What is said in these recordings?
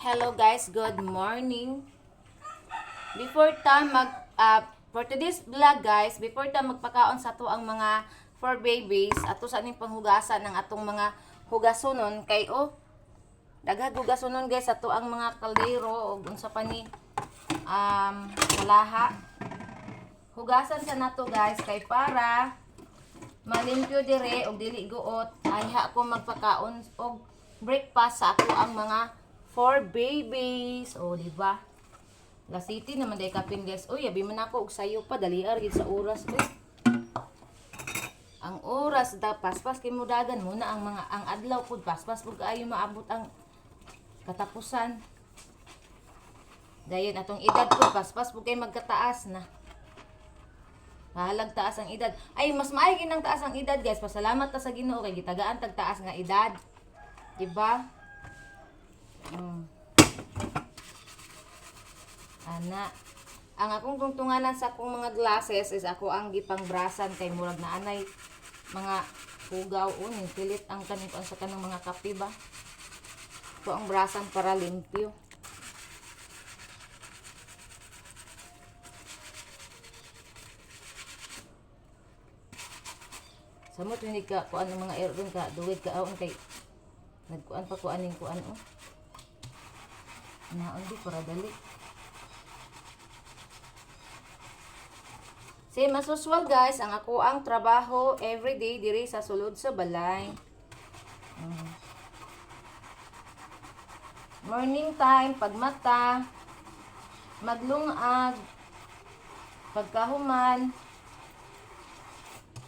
Hello guys, good morning. Before ta mag uh, for today's vlog guys, before ta magpakaon sa to ang mga for babies ato sa ning panghugasan ng atong mga hugasonon kay oh daghag hugasonon guys ato ang mga kaldero ug unsa pa ni um kalaha. Hugasan sa nato guys kay para malimpyo dire og dili guot ay ha ko magpakaon og breakfast sa ako ang mga for babies o di ba La City naman day kapin guys uy abi man ako og sayo pa dali gid sa oras uy ang oras da paspas kay mudagan muna ang mga ang adlaw pud paspas pud kaayo maabot ang katapusan dayon atong edad pud paspas pud kay magkataas na Halag taas ang edad. Ay, mas maayos ng taas ang edad, guys. Pasalamat ta sa Ginoo kay gitagaan tag taas nga edad. Diba? Mm. Ana. Ang akong tungtunganan sa akong mga glasses is ako ang gipangbrasan kay murag na anay mga hugaw unin pilit ang kanin sa kanang mga kape ba. Ito ang brasan para limpyo. Samot ni ka kuan ang mga aircon ka duwid ka aon kay nagkuan pa kuan ning kuan oh. Naon di para dali. Same as usual guys, ang ako ang trabaho everyday diri sa sulod sa balay. Mm. Morning time, pagmata, maglungag, pagkahuman,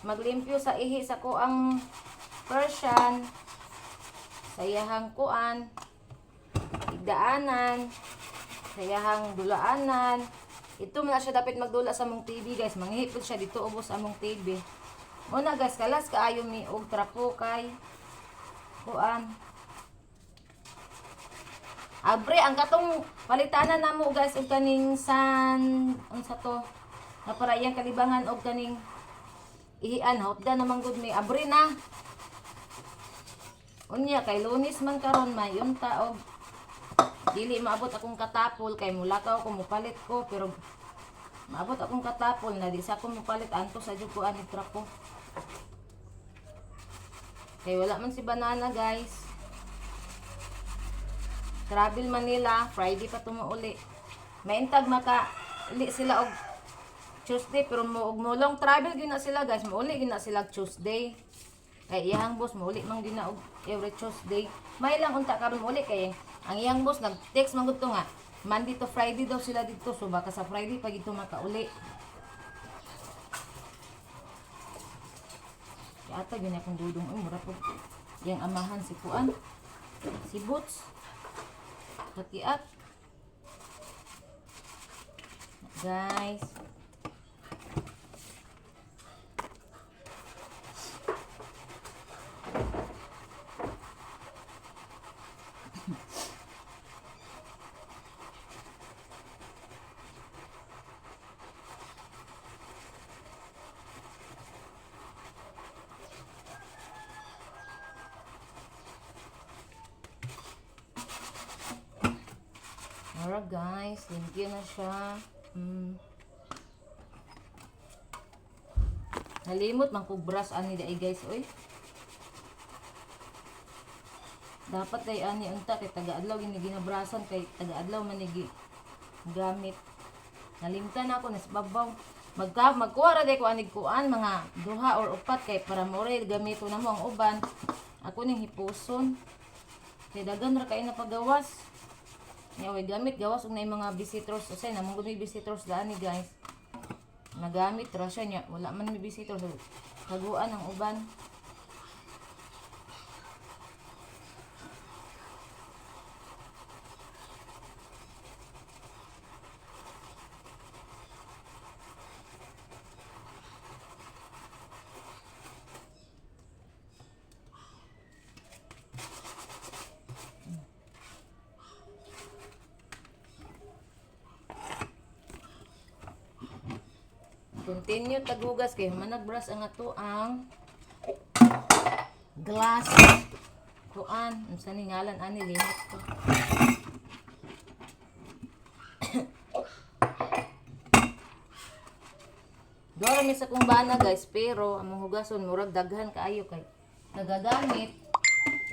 maglimpyo sa ihi sa kuang Persian, sayahang kuan, igdaanan, sayahang dulaanan. Ito man na siya dapat magdula sa mong TV guys. Manghihipod siya dito ubos among TV. Muna guys, kalas kaayo mi og trapo kay kuan. Abre, ang katong palitanan namo guys og kaning san unsa to? Na para iyang kalibangan og kaning ihian hotda naman gud mi abre na. Unya kay lunis man karon may yunta og dili maabot akong katapol kay mulakaw ko mupalit ko pero maabot akong katapol na di sa ako mupalit anto sa jud ko ani trapo. Kay wala man si banana guys. Travel Manila, Friday pa tumuuli. Maintag maka li sila og Tuesday pero mo og mulong travel gina sila guys, mauli gina sila Tuesday. Kay iyang boss mauli man gina og every Tuesday. May lang unta karon mauli kay ang iyang boss nag-text man to nga Monday to Friday daw sila dito so baka sa Friday pag ito makauli. Ata gina akong dudong ay mura po. Yang amahan si Kuan. Si Boots. Katiat. Guys. Guys, you na siya. Mm. Nalimot man ani dai guys oy. Dapat day ani unta kay taga-adlaw gini ginabrasan kay taga-adlaw man ni gamit. Nalimtan ako nas babaw. Magka magkuha ra ko anig kuan mga duha or upat kay para mo rin gamito na mo ang uban. Ako ning hipuson. Kay dagan ra kay na pagawas. Nga way gamit gawas og na mga visitors usay namong gud may visitors daan ni guys. Nagamit ra siya niya wala man may visitors kaguan ang uban. Continue tagugas. Kay managbras ang ato ang glass. Kuan unsa ni ngalan ani limot ko. Dora mi sa kumbana guys pero among hugason murag daghan kaayo kay nagagamit.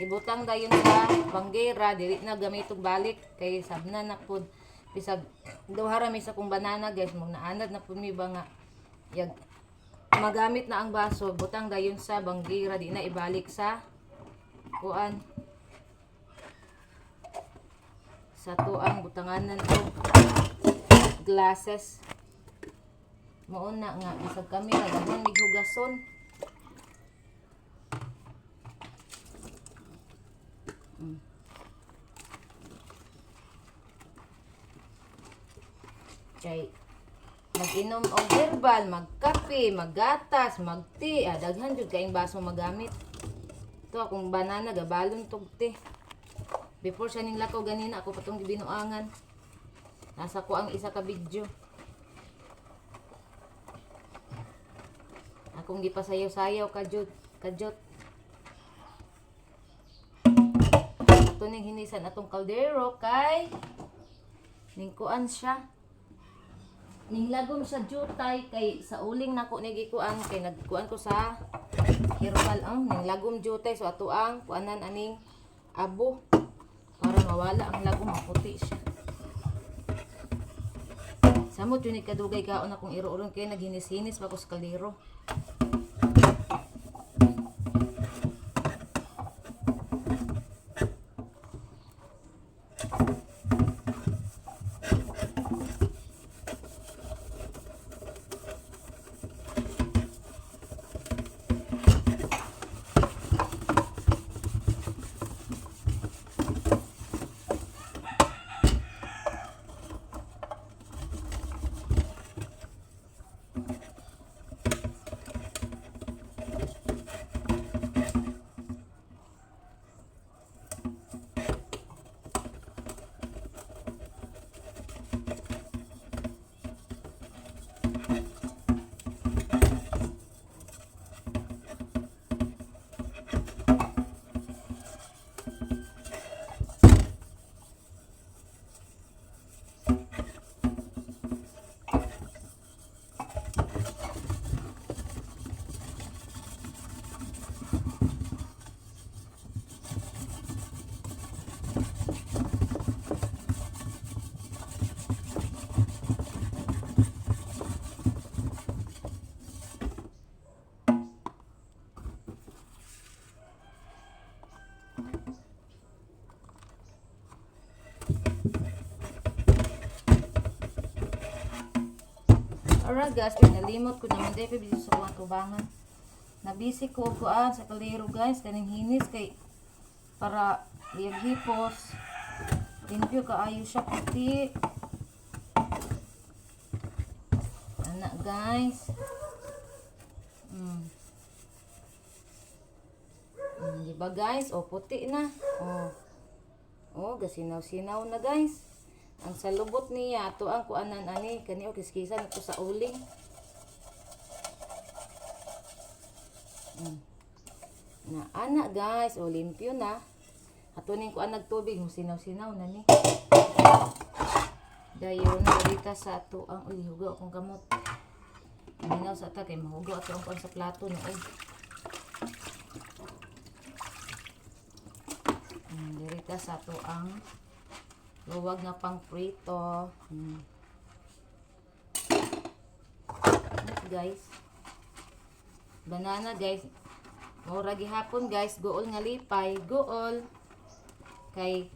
Ibutang dayon sa banggera dili na gamit og balik kay sabna na pud. Bisag daw harami sa kung banana guys mo naanad na pud mi ba nga yag magamit na ang baso butang dayon sa banggera di na ibalik sa kuan sa tuang butanganan o glasses. Mao na nga bisag kami nga daghan mig hugason. Kay mag-inom og herbal, magkape, maggatas, magti, ah, daghan jud kaayong baso magamit. To akong banana gabalon tog te. Before siya ning lakaw ganina ako patong gibinuangan. Nasa ko ang isa ka video. Akong gipasayaw-sayaw kajot, kajot. Ito ning hinisan atong kaldero kay ning kuan siya. Ning lagom sa jutay kay sa uling nako ni gikuan kay nagkuan ko sa herbal ang ning lagom jutay so ato ang kuanan aning abo para mawala ang lagom maputi siya. Samot yun kadugay kaon akong iro-uron kay naghinis-hinis pa ko sa kaldero. Guys, pinalimot ko naman dahil pibili sa kuwang tubangan. Nabisi ko kuan sa kalero guys, kaning hinis kay para liyag hipos. Limpyo kaayo siya puti. Anak guys. Mm. Mm, di ba guys? O puti na. Oh. Oh, gasinaw-sinaw na guys. Ang salubot niya, ato ang kuanan ani, kani o kiskisan ito sa uling. Mm. Na ana guys, o limpyo na. Ato ning kuan nagtubig, sinaw-sinaw na ni. Dayon dita sa ato ang uy hugaw akong gamot. Minaw sa ta kay mahugaw ato ang kuan sa plato no. og. Mm, dirita sa ato ang luwag nga pang prito. Hmm. Guys. Banana guys. Mura gihapon guys, gool nga lipay, gool. Kay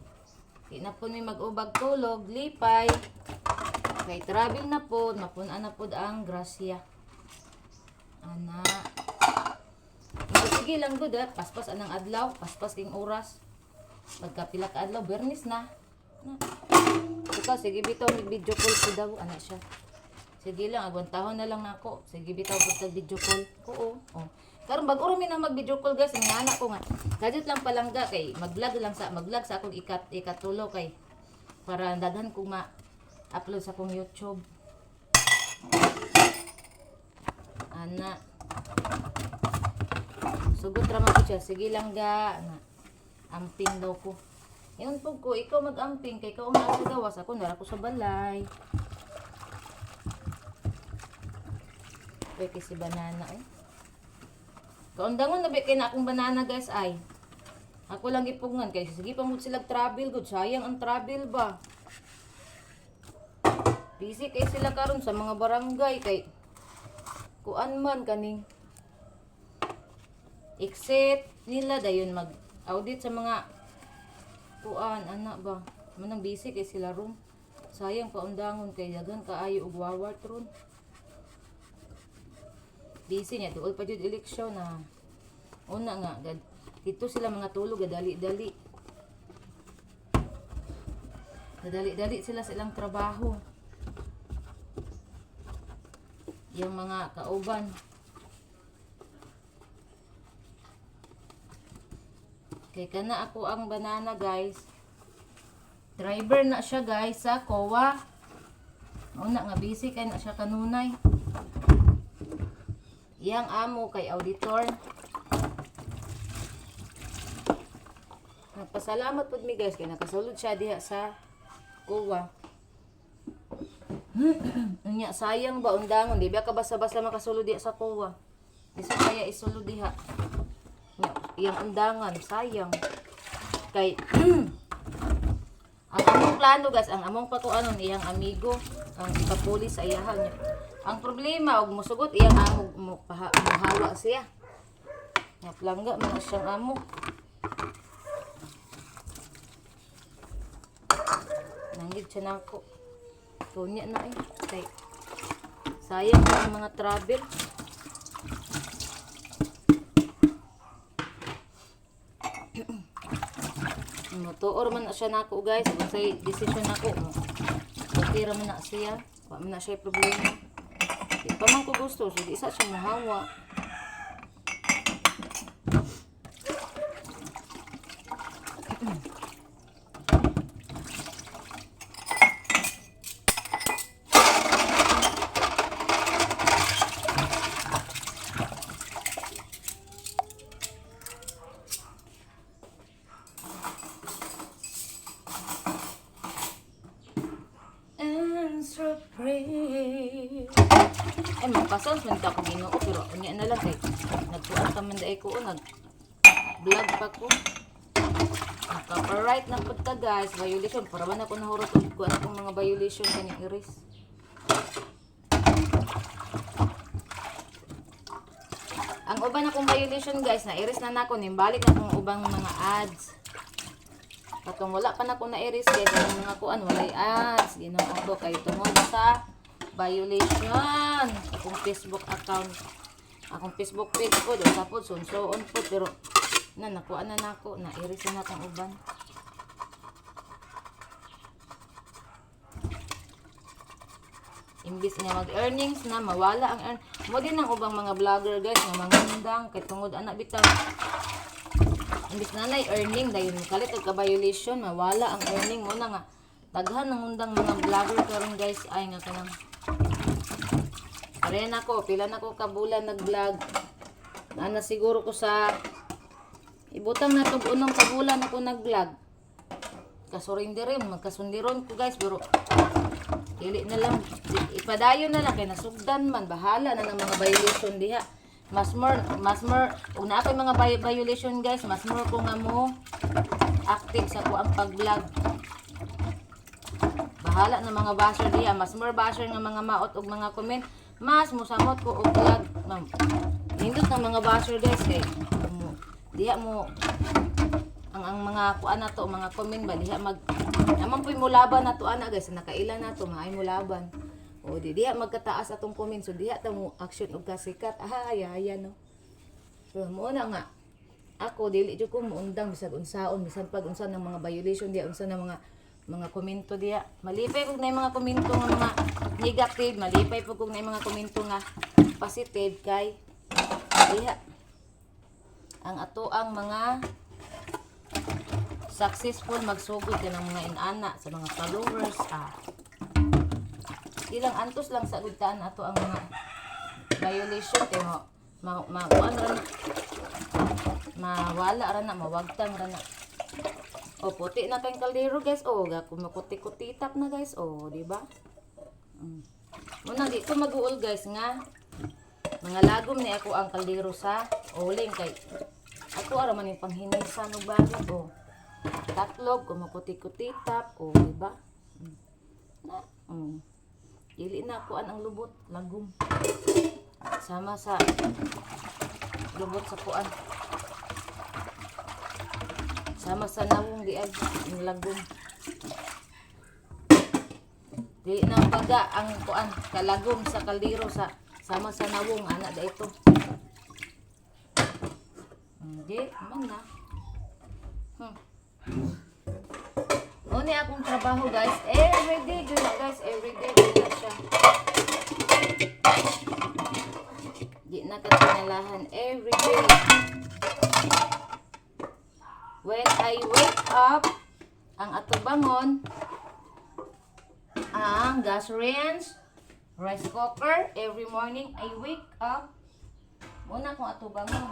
di na po may mag-ubag tulog, lipay. Kay travel na po, mapuna na po ang grasya. Ana. Hindi, Sige lang good ah. Paspas anang adlaw, paspas king oras. Pagkapila ka adlaw, bernis na. Ikaw, sige bitaw, mag-video call ko daw. Ano siya? Sige lang, agwantahon na lang nako. Sige bitaw, basta video call. Oo. Oh. Karon bago rin na mag-video call guys, ang anak ko nga. Kadit lang palangga kay mag-vlog lang sa mag-vlog sa akong ikat ikatulo kay para daghan ko ma-upload sa akong YouTube. Ana. Sugot ra man ko siya. Sige lang ga. Ana. Amping daw ko. Yun po ko, ikaw mag-amping, kay ikaw ang nasa gawas, ako nara ko sa balay. Pwede si banana eh. Kaundangon na kay na akong banana guys ay. Ako lang ipungan kay sige pa mo sila travel good. Sayang ang travel ba. Busy kay sila karon sa mga barangay kay kuan man kaning exit nila dayon mag audit sa mga kuan ana ba? Manang busy kay sila ron. Sayang paundangon kay dagan kaayo og wawart ron. Busy niya duol pa jud eleksyon na. Una nga gad dito sila mga tulog dali-dali dali-dali sila sa ilang trabaho. Yung mga kauban kay kana ako ang banana guys driver na siya guys sa kowa una nga busy kay na siya kanunay Yang amo kay auditor. Nagpasalamat pud mi guys kay nakasulod siya diha sa kuwa. Unya sayang ba undangon di ba ka basta-basta makasulod diha sa kuwa. Isa kaya isulod diha. Nya, iyang undangan sayang. Kay ang among plano guys, ang among patuanon iyang amigo, ang kapulis sa iyahan niya. Ang problema og musugot iyang amo mo paha muhawa siya. Nga plangga man siyang amo. Nanggid siya nako. Tunya na eh. Kay sayang ang mga travel. Motoor man na siya nako guys. Kung say decision nako. Okay ra man na siya. Wa man na siya problema. Di pa man ko gusto. Sige, isa siya mahawa. Answer prayer. Ay, magpasal man ka ako ginoo, pero unya na lang kay nagtuan ka man daay ko o nag vlog pa ko. Naka-right na pud ka guys, violation. Para man ako nahurot og kuan akong mga violation kani iris. Ang uban akong violation guys, na iris na nako nimbalik na akong ubang mga ads. Katong wala pa na ko na iris guys, mga kuan walay ads. Ginoo ko kay tungod sa violation akong Facebook account. Akong Facebook page ko do tapos sunsoon po pero na nakuha na nako na iris na natong uban. Imbis nga mag-earnings na mawala ang earn. Mo din ang ubang mga vlogger guys nga mangundang kay tungod anak bitaw imbis na na earning dahil kalit og ka-violation mawala ang earning mo na nga daghan ng undang mga vlogger karon guys ay nga kanang Pare na ko, pila na ko kabulan nag-vlog. Na siguro ko sa ibutang na to unong kabulan ako nag-vlog. Kasurindirin, magkasundiron ko guys, pero dili na lang ipadayon na lang kay nasugdan man bahala na ng mga violation diha. Mas more, mas more, kung na ako'y mga vi- violation guys, mas more ko nga mo active sa ko ang pag-vlog. Bahala na mga basher diha, mas more basher nga mga maot og mga comment, mas musamot ko og vlog. Ma'am. Nindot ng mga basher guys kay mo diha mo ang ang mga kuan na to, mga comment ba diha mag naman po'y mulaban na to ana guys, nakaila na to, maay mulaban. O di diha magkataas atong comment so diha ta mo action og kasikat. Ay ay no. So mo na nga ako dili jud ko muundang bisag unsaon bisan pag unsa ng mga violation diha unsa ng mga mga komento diha malipay kog na mga komento nga mga negative malipay pug kog na mga komento nga positive kay diha. Ang ato ang mga successful magsugod ka ng mga inana sa mga followers ah. Ilang antos lang sa gudtaan ato ang mga violation kay mo ma, ma, kuan ra na mawala ra na mawagtang ra na o puti na kayong kaldero guys o ga kumukuti-kuti tap na guys o di ba mm. muna di ko mag-uol guys nga Mga lagom ni ako ang kaldero sa uling kay ako ara man yung panghinisa no balot o. Tatlog, kumukuti-kutitap o, di ba? Mm. Na, mm. Dili na ako ang lubot, lagom. Sama sa lubot sa kuan. Sama sa nawong di ay yung lagom. Di na baga ang kuan kalagom sa kaldero sa sama sa nawong ana da ito. Hindi, man na. Hmm. Una akong trabaho guys. Everyday do na guys. Everyday do na siya. Di na ka tinalahan. Everyday. When I wake up, ang atubangon, ang gas range, rice cooker, every morning I wake up. Muna kong atubangon.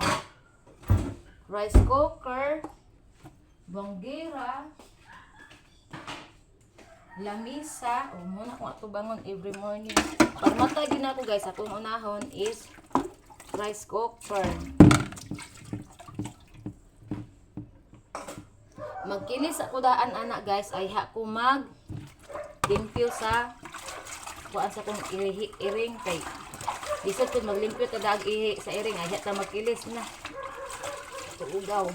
Rice cooker, banggera, lamisa, o muna kong atubangon every morning. Pag matay din ako guys, akong unahon is rice cooker. Magkinis ako daan anak guys, ay ha ko mag limpyo sa kuan sa kong irihi, iring kay Isod ko maglimpyo ta dag ihi sa iring ay ta magkilis na. Tuugaw.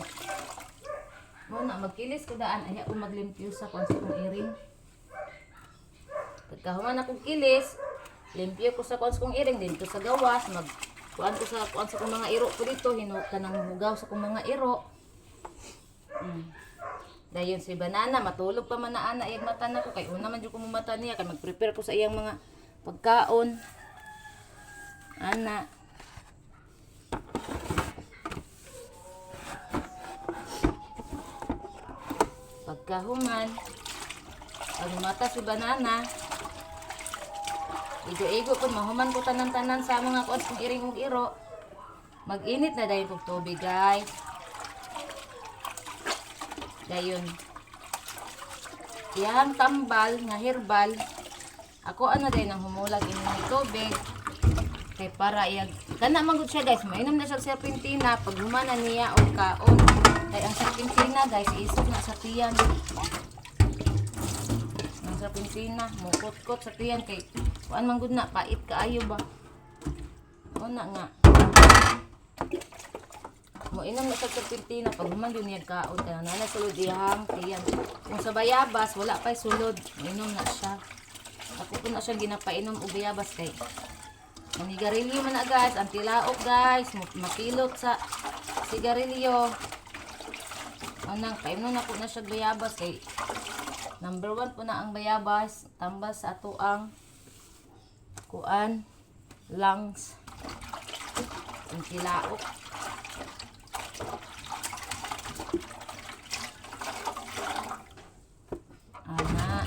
Mo na magkilis ko daan ay ko maglimpyo sa kuan sa kong iring. Pagkahuman akong kilis, limpyo ko sa kuan sa kong iring dito sa gawas, mag kuan ko sa kuan sa kong mga iro ko dito, hinuta ng hugaw sa kong mga iro. Mm. Dayon si banana matulog pa man na ana iyang mata na ko kay una man jud ko mata niya kay mag-prepare ko sa iyang mga pagkaon. Ana. Pagkahuman, pag mata si banana, igo-igo ko, mahuman ko tanan-tanan sa mga kuwan kung iring iro. Mag-init na dahil kong tubig, guys. Dayon. Yang tambal nga herbal. Ako ano din ang humulag inyong tubig. Kay para iyag kana man gud siya guys, mainom na siya sa serpentina pag humana niya og kaon. Kay ang serpentina guys isog na sa tiyan. Ang serpentina mukot-kot sa tiyan kay kuan man gud na pait kaayo ba. Una nga. Mo inom na sa serpentina pag human yun niya kaon kaya nana sulod iyang tiyan. Kung sa bayabas wala pa sulod, inom na siya. Ako ko na siya ginapainom og bayabas kay Manigarilyo man na guys, ang tilaok guys, makilot sa sigarilyo. Anang, painom na po na siya bayabas kay number one po na ang bayabas, tambas sa ato ang kuan, lungs, ang tilaok. Ana.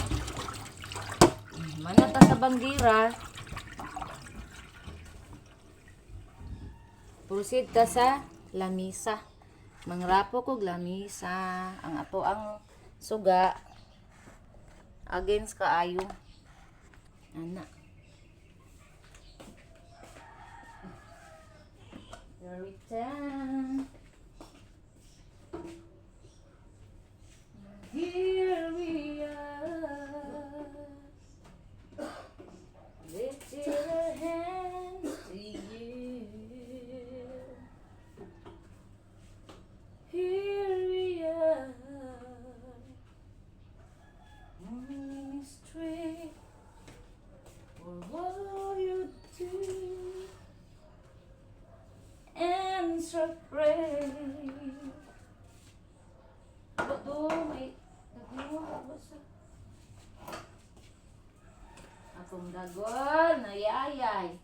Manata sa banggira. Proceed ta sa lamisa. Mangrapo ko lamisa. Ang ato ang suga. Against kaayo. Ana. Return. Here we are. Lift your hands to you. Here we are. Ministry for all you do. Answer prayer. Bato, may nagluwa ba sa dagon, nayayay.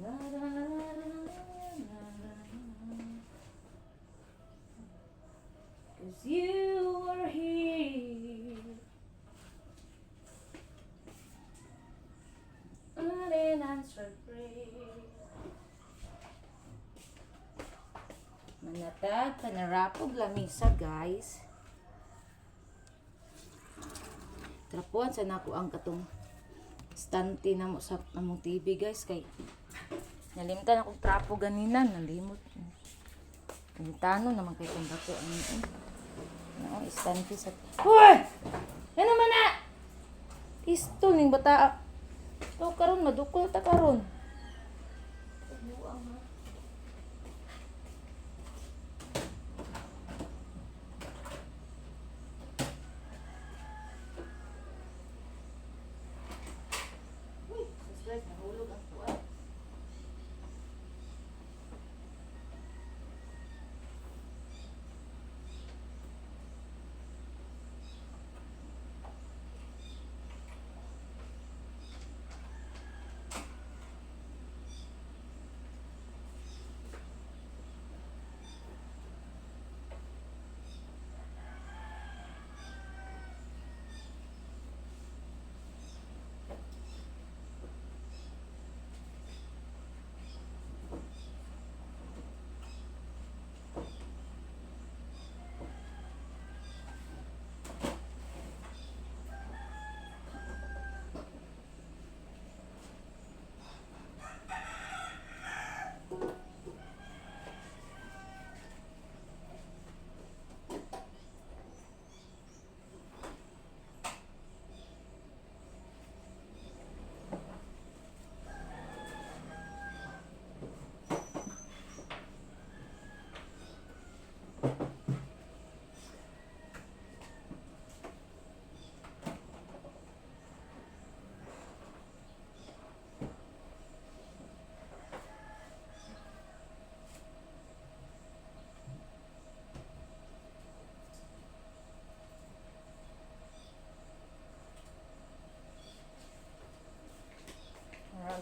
La, la, la, la, la, la. Cause you were here. Unanswered prayer. Manatag, panarapog lamisa, guys. Trapuan sa nako ang katong stante na mo sa among TV guys kay nalimtan akong trapo ganina nalimot Pintano naman kay kung bato ano eh. Nao istante sa Hoy! Yan naman na! Pistol ning bata. To karon madukol ta karon.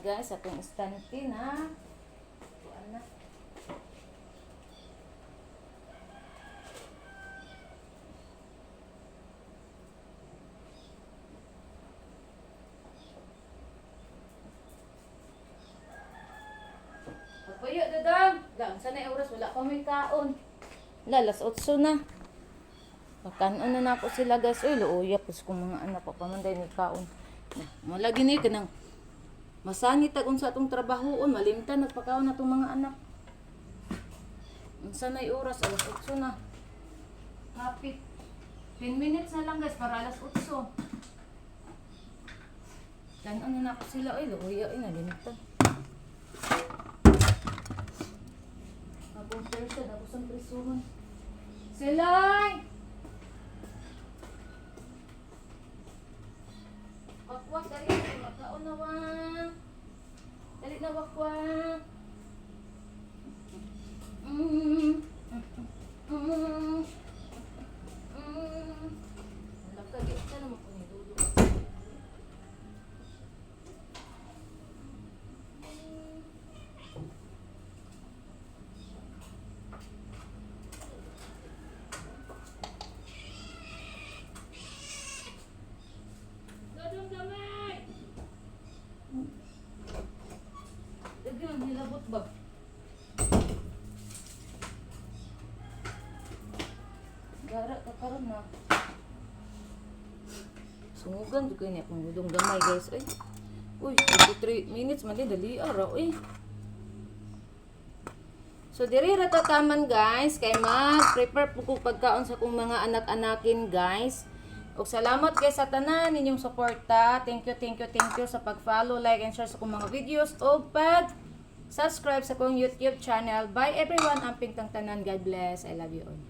Guys, atong istante na. Kuan na. Pagpuyo, dadang. Lang, sana yung oras, wala pa may kaon. Lalas, otso na. Pagkanon na na ako sila guys. Uy, luuya po kung mga anak ko pamanday ni kaon. Malagi ni ka ng Masangit tag unsa atong trabahoon, malimtan nagpakaon na tong mga anak. Unsa na oras alas 8 na. Kapit. 10 minutes na lang guys para alas 8. Dan ano na ako sila oy, luya oy nalimtan. Abong person, ako sa prisuhan. Silay! Wakwak dali, magkaon na wak. Dali na wakwak. Mm. Mm. Mm. Wala ka, di ka naman kung nilulo. Gadong gamay! Dagyan, hilabot ba? Gara ka karon na. Sungugan jud kay ni akong gudong gamay guys. Ay. Uy, 53 minutes man din dali araw eh. So diri ra ta taman guys kay mag-prepare po ko pagkaon sa kong mga anak-anakin guys. Og salamat kay sa tanan ninyong suporta. Thank you, thank you, thank you sa pag-follow, like and share sa kong mga videos og pag subscribe sa kong YouTube channel. Bye everyone. Amping tang tanan. God bless. I love you all.